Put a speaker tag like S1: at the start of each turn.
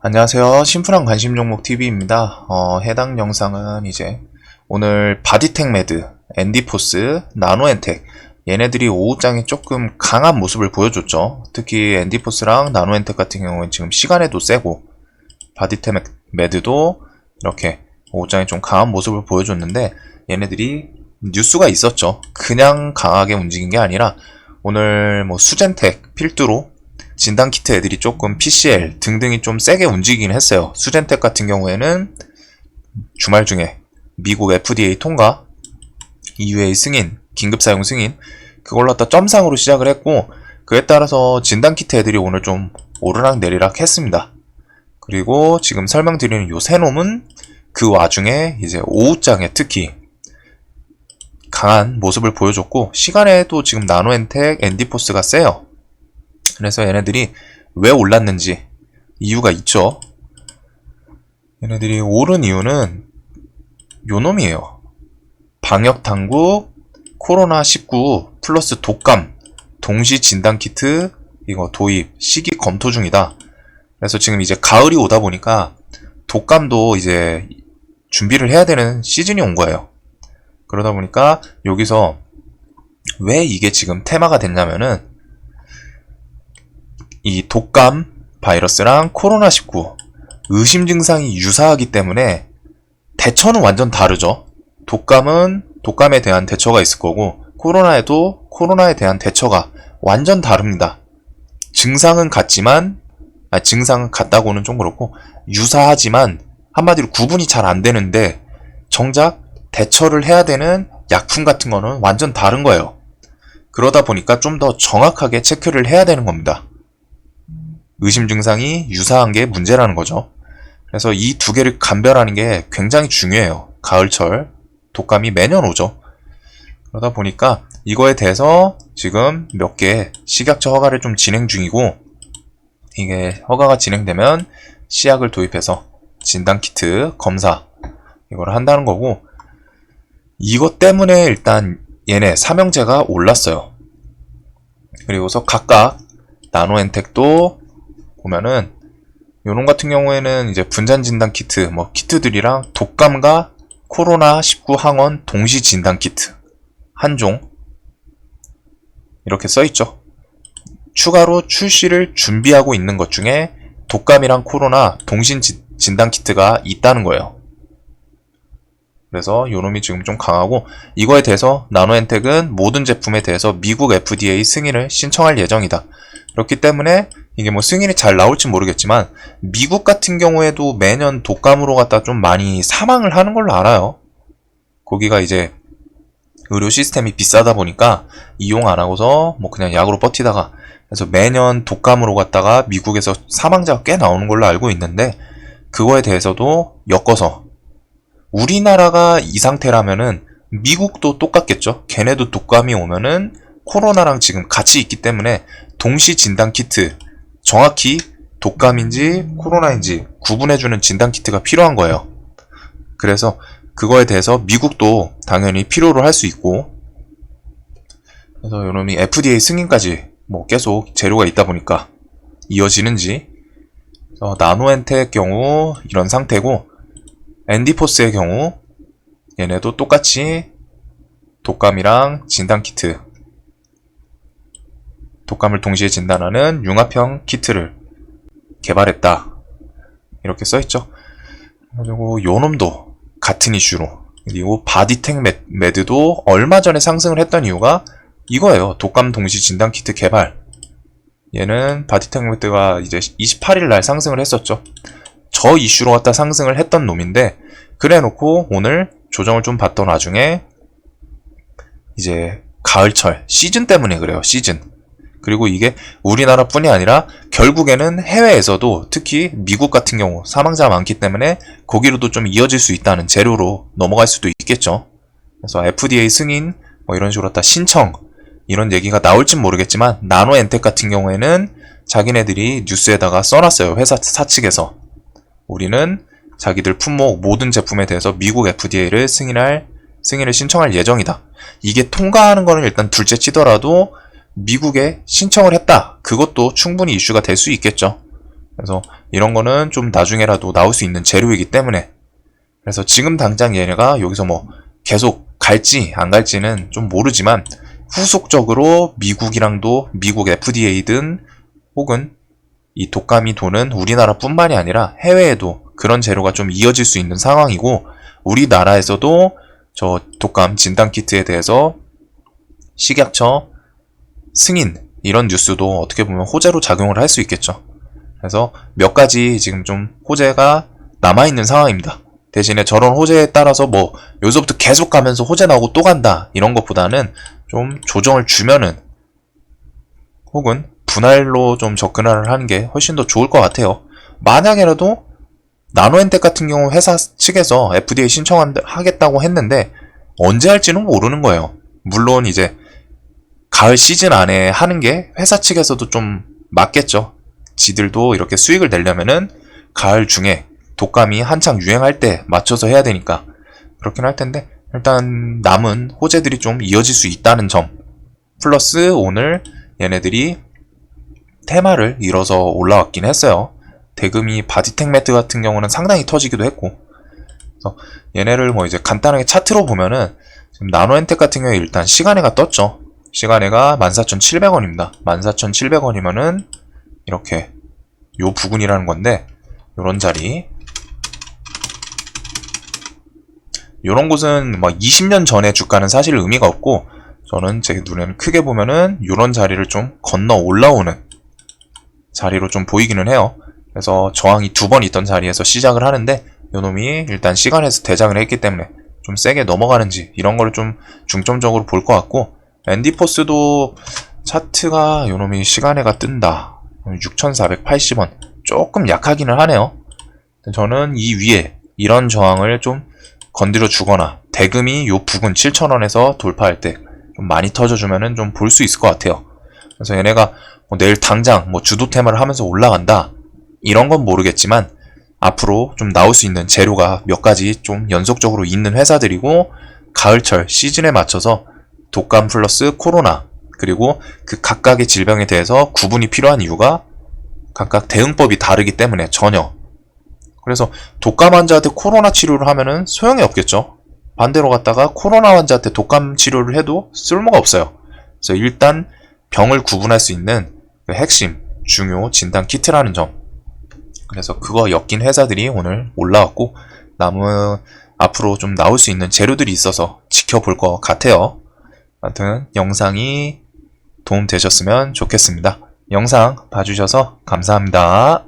S1: 안녕하세요. 심플한 관심 종목 TV입니다. 어, 해당 영상은 이제 오늘 바디텍 매드, 앤디포스, 나노엔텍 얘네들이 오후장에 조금 강한 모습을 보여줬죠. 특히 앤디포스랑 나노엔텍 같은 경우는 지금 시간에도 세고 바디텍 매드도 이렇게 오후장에 좀 강한 모습을 보여줬는데 얘네들이 뉴스가 있었죠. 그냥 강하게 움직인 게 아니라 오늘 뭐 수젠텍 필두로 진단 키트 애들이 조금 PCL 등등이 좀 세게 움직이긴 했어요. 수젠텍 같은 경우에는 주말 중에 미국 FDA 통과, EUA 승인, 긴급 사용 승인 그걸로 갖다 점상으로 시작을 했고 그에 따라서 진단 키트 애들이 오늘 좀 오르락 내리락 했습니다. 그리고 지금 설명드리는 요 세 놈은 그 와중에 이제 오후장에 특히 강한 모습을 보여줬고 시간에도 지금 나노엔텍, 앤디포스가 세요. 그래서 얘네들이 왜 올랐는지 이유가 있죠. 얘네들이 오른 이유는 요 놈이에요. 방역 당국, 코로나19 플러스 독감, 동시 진단 키트 이거 도입 시기 검토 중이다. 그래서 지금 이제 가을이 오다 보니까 독감도 이제 준비를 해야 되는 시즌이 온 거예요. 그러다 보니까 여기서 왜 이게 지금 테마가 됐냐면은 이 독감 바이러스랑 코로나19 의심 증상이 유사하기 때문에 대처는 완전 다르죠. 독감은 독감에 대한 대처가 있을 거고 코로나에도 코로나에 대한 대처가 완전 다릅니다. 증상은 같지만 아, 증상은 같다고는 좀 그렇고 유사하지만 한마디로 구분이 잘 안 되는데 정작 대처를 해야 되는 약품 같은 거는 완전 다른 거예요. 그러다 보니까 좀 더 정확하게 체크를 해야 되는 겁니다. 의심 증상이 유사한 게 문제라는 거죠. 그래서 이 두 개를 감별하는 게 굉장히 중요해요. 가을철 독감이 매년 오죠. 그러다 보니까 이거에 대해서 지금 몇 개 식약처 허가를 좀 진행 중이고 이게 허가가 진행되면 시약을 도입해서 진단키트 검사 이걸 한다는 거고 이것 때문에 일단 얘네 삼형제가 올랐어요. 그리고서 각각 나노엔텍도 보면은 요놈 같은 경우에는 이제 분산 진단 키트 뭐 키트들이랑 독감과 코로나 19 항원 동시 진단 키트 한 종 이렇게 써 있죠. 추가로 출시를 준비하고 있는 것 중에 독감이랑 코로나 동신 진단 키트가 있다는 거예요. 그래서 요놈이 지금 좀 강하고 이거에 대해서 나노엔텍은 모든 제품에 대해서 미국 FDA 승인을 신청할 예정이다. 그렇기 때문에 이게 뭐 승인이 잘 나올지 모르겠지만 미국 같은 경우에도 매년 독감으로 갖다 좀 많이 사망을 하는 걸로 알아요. 거기가 이제 의료 시스템이 비싸다 보니까 이용 안 하고서 뭐 그냥 약으로 버티다가 그래서 매년 독감으로 갔다가 미국에서 사망자가 꽤 나오는 걸로 알고 있는데 그거에 대해서도 엮어서 우리나라가 이 상태라면은 미국도 똑같겠죠. 걔네도 독감이 오면은 코로나랑 지금 같이 있기 때문에 동시 진단 키트 정확히 독감인지 코로나인지 구분해주는 진단 키트가 필요한 거예요. 그래서 그거에 대해서 미국도 당연히 필요로 할 수 있고 그래서 요놈이 FDA 승인까지 뭐 계속 재료가 있다 보니까 이어지는지 나노엔텍 경우 이런 상태고 앤디포스의 경우 얘네도 똑같이 독감이랑 진단키트 독감을 동시에 진단하는 융합형 키트를 개발했다. 이렇게 써있죠. 그리고 요놈도 같은 이슈로. 그리고 바디텍 매드도 얼마 전에 상승을 했던 이유가 이거예요. 독감 동시 진단 키트 개발. 얘는 바디텍 매드가 이제 28일 날 상승을 했었죠. 저 이슈로 갖다 상승을 했던 놈인데 그래 놓고 오늘 조정을 좀 받던 와중에 이제 가을철 시즌 때문에 그래요 시즌 그리고 이게 우리나라뿐이 아니라 결국에는 해외에서도 특히 미국 같은 경우 사망자가 많기 때문에 거기로도 좀 이어질 수 있다는 재료로 넘어갈 수도 있겠죠. 그래서 FDA 승인 뭐 이런 식으로 다 신청 이런 얘기가 나올진 모르겠지만 나노엔텍 같은 경우에는 자기네들이 뉴스에다가 써놨어요. 회사 사측에서. 우리는 자기들 품목 모든 제품에 대해서 미국 FDA를 승인할 승인을 신청할 예정이다. 이게 통과하는 거는 일단 둘째 치더라도 미국에 신청을 했다. 그것도 충분히 이슈가 될 수 있겠죠. 그래서 이런 거는 좀 나중에라도 나올 수 있는 재료이기 때문에 그래서 지금 당장 얘네가 여기서 뭐 계속 갈지 안 갈지는 좀 모르지만 후속적으로 미국이랑도 미국 FDA든 혹은 이 독감이 도는 우리나라뿐만이 아니라 해외에도 그런 재료가 좀 이어질 수 있는 상황이고 우리나라에서도 저 독감 진단 키트에 대해서 식약처 승인 이런 뉴스도 어떻게 보면 호재로 작용을 할 수 있겠죠. 그래서 몇 가지 지금 좀 호재가 남아있는 상황입니다. 대신에 저런 호재에 따라서 뭐 여기서부터 계속 가면서 호재 나오고 또 간다 이런 것보다는 좀 조정을 주면은 혹은 분할로 좀 접근을 하는 게 훨씬 더 좋을 것 같아요. 만약에라도 나노엔텍 같은 경우 회사 측에서 FDA 신청하겠다고 했는데 언제 할지는 모르는 거예요. 물론 이제 가을 시즌 안에 하는 게 회사 측에서도 좀 맞겠죠. 지들도 이렇게 수익을 내려면은 가을 중에 독감이 한창 유행할 때 맞춰서 해야 되니까 그렇긴 할 텐데 일단 남은 호재들이 좀 이어질 수 있다는 점 플러스 오늘 얘네들이 테마를 이뤄서 올라왔긴 했어요. 대금이 바디텍 매트 같은 경우는 상당히 터지기도 했고 그래서 얘네를 뭐 이제 간단하게 차트로 보면은 지금 나노엔텍 같은 경우에 일단 시간에가 떴죠. 시간에가 14,700원입니다. 14,700원이면은 이렇게 요 부근이라는 건데 요런 자리 요런 곳은 막 20년 전의 주가는 사실 의미가 없고 저는 제 눈에는 크게 보면은 요런 자리를 좀 건너 올라오는 자리로 좀 보이기는 해요. 그래서 저항이 두 번 있던 자리에서 시작을 하는데 요놈이 일단 시간에서 대장을 했기 때문에 좀 세게 넘어가는지 이런 거를 좀 중점적으로 볼 것 같고 앤디포스도 차트가 요놈이 시간에가 뜬다. 6480원. 조금 약하기는 하네요. 저는 이 위에 이런 저항을 좀 건드려 주거나 대금이 요 부근 7,000원에서 돌파할 때 좀 많이 터져주면은 좀 볼 수 있을 것 같아요. 그래서 얘네가 뭐 내일 당장 뭐 주도 테마를 하면서 올라간다. 이런 건 모르겠지만 앞으로 좀 나올 수 있는 재료가 몇 가지 좀 연속적으로 있는 회사들이고 가을철 시즌에 맞춰서 독감 플러스 코로나 그리고 그 각각의 질병에 대해서 구분이 필요한 이유가 각각 대응법이 다르기 때문에 전혀. 그래서 독감 환자한테 코로나 치료를 하면은 소용이 없겠죠. 반대로 갔다가 코로나 환자한테 독감 치료를 해도 쓸모가 없어요. 그래서 일단 병을 구분할 수 있는 그 핵심 중요 진단 키트라는 점. 그래서 그거 엮인 회사들이 오늘 올라왔고 남은 앞으로 좀 나올 수 있는 재료들이 있어서 지켜볼 것 같아요. 아무튼 영상이 도움 되셨으면 좋겠습니다. 영상 봐주셔서 감사합니다.